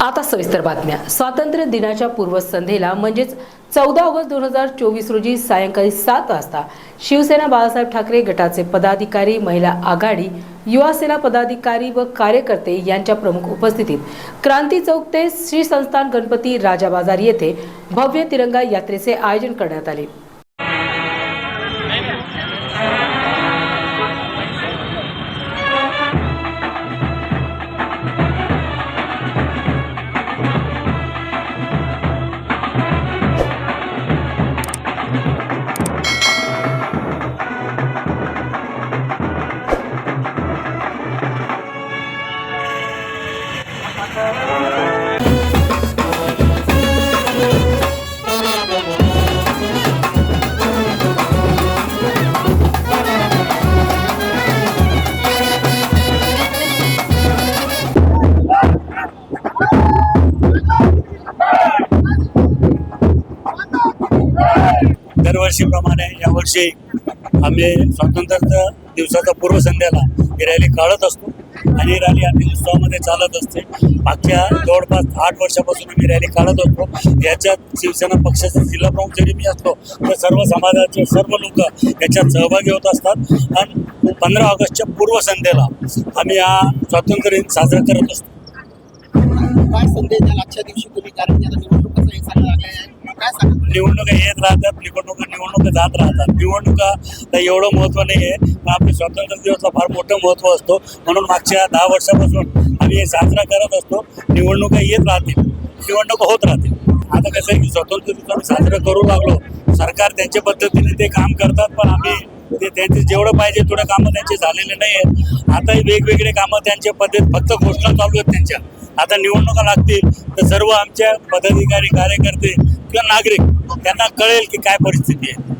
आता सविस्तर बातम्या. स्वातंत्र्य दिनाच्या पूर्वसंध्येला म्हणजेच चौदा ऑगस्ट दोन हजार चोवीस रोजी सायंकाळी सात वाजता शिवसेना बाळासाहेब ठाकरे गटाचे पदाधिकारी महिला आघाडी युवा सेना पदाधिकारी व कार्यकर्ते यांच्या प्रमुख उपस्थितीत क्रांती चौक ते श्री संस्थान गणपती राजा बाजार येथे भव्य तिरंगा यात्रेचे आयोजन करण्यात आले. दरवर्षीप्रमाणे यावर्षी आम्ही स्वातंत्र्य दिवसाचा पूर्वसंध्याला ही रॅली काढत असतो. आणि रॅली आम्ही उत्सवामध्ये चालत असते. मागच्या जवळपास आठ वर्षापासून आम्ही रॅली काढत असतो. याच्यात शिवसेना पक्षाचा जिल्हा प्रमुख जरी मी असतो. तर सर्व समाजाचे सर्व लोक याच्यात सहभागी होत असतात. आणि पंधरा ऑगस्टच्या पूर्वसंध्येला आम्ही हा स्वातंत्र्य दिन साजरा करत असतो. काय संदेश आजच्या दिवशी? निवडणुका येत राहतात निवडणुका निवडणुका जात राहतात. निवडणुका तर एवढं महत्त्व नाही आहे. पण आपले स्वातंत्र्य दिवसला फार मोठं महत्त्व असतो. म्हणून मागच्या दहा वर्षापासून आम्ही हे साजरा करत असतो. निवडणुका येत राहतील. निवडणुका होत राहतील. आता कसं आहे की स्वातंत्र्य दिवस आम्ही साजरा करू लागलो. सरकार त्यांच्या पद्धतीने ते काम करतात पण आम्ही ते त्यांचे जेवढं पाहिजे तेवढं कामं त्यांचे झालेले नाही आहेत. आताही वेगवेगळे कामं त्यांच्या पद्धत फक्त घोषणा चालू आहेत त्यांच्या. आता निवडणुका लागतील. तर सर्व आमच्या पदाधिकारी कार्यकर्ते किंवा नागरिक त्यांना कळेल की काय परिस्थिती आहे.